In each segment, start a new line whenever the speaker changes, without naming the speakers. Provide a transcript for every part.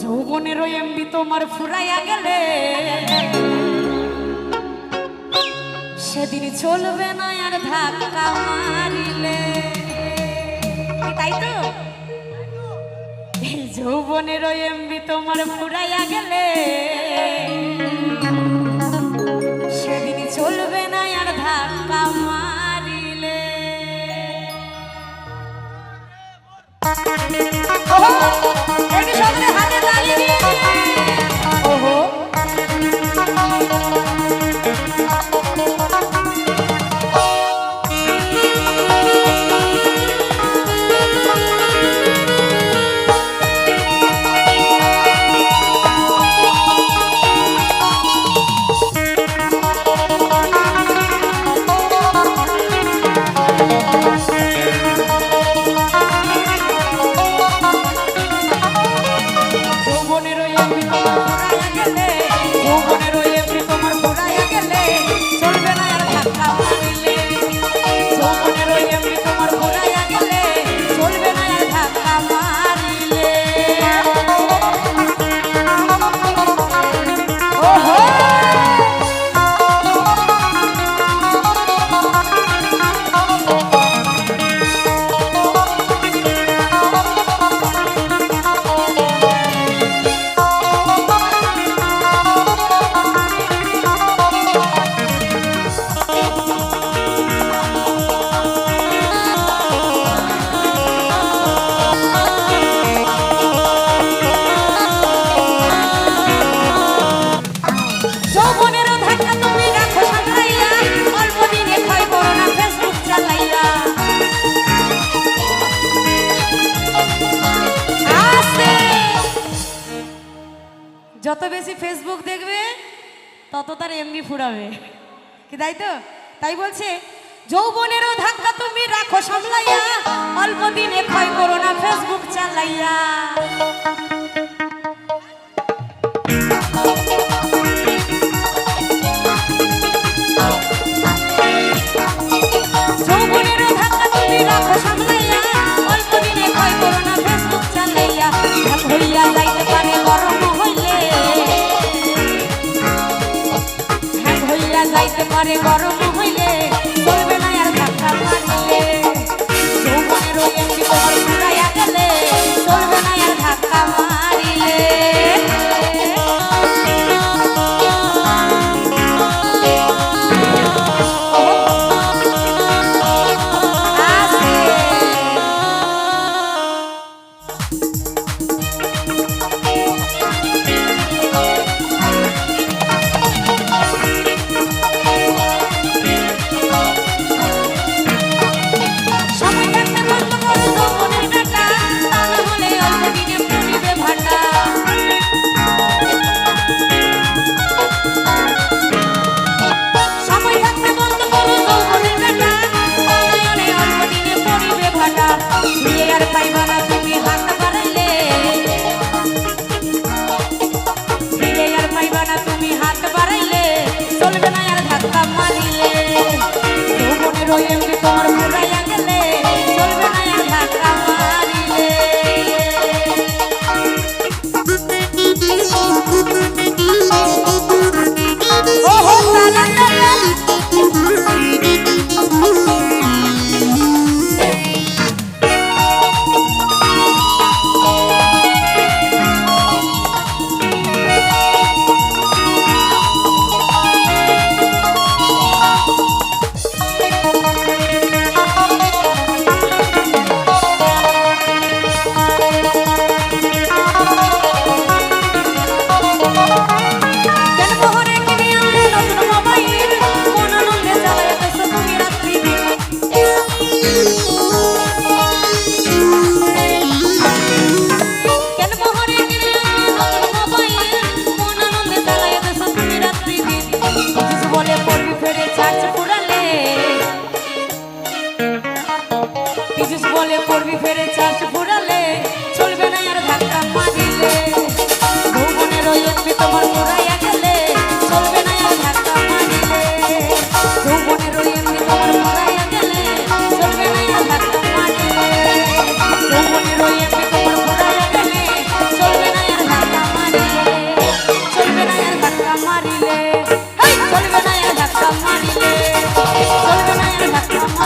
যৌবনের এমবি তোমার ফুরাইয়া গেলে। সেদিন চলবে না আর ধাক্কা মারিলে। তাই তো? যৌবনের এমবি তোমার ফুরাইয়া গেলে। যত বেশি ফেসবুক দেখবে, তত তার এমনি ফুরাবে। কি তাই তো? তাই বলছে, যৌবনেরও ধাক্কা তুমি রাখো সামলাইয়া, অল্প দিনে ক্ষয় করো না ফেসবুক চালাইয়া। পারে গরমে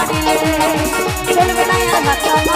ಮಾಡಿಯೇ ಸರ್ವನಯ ಮಕ್ಕಳ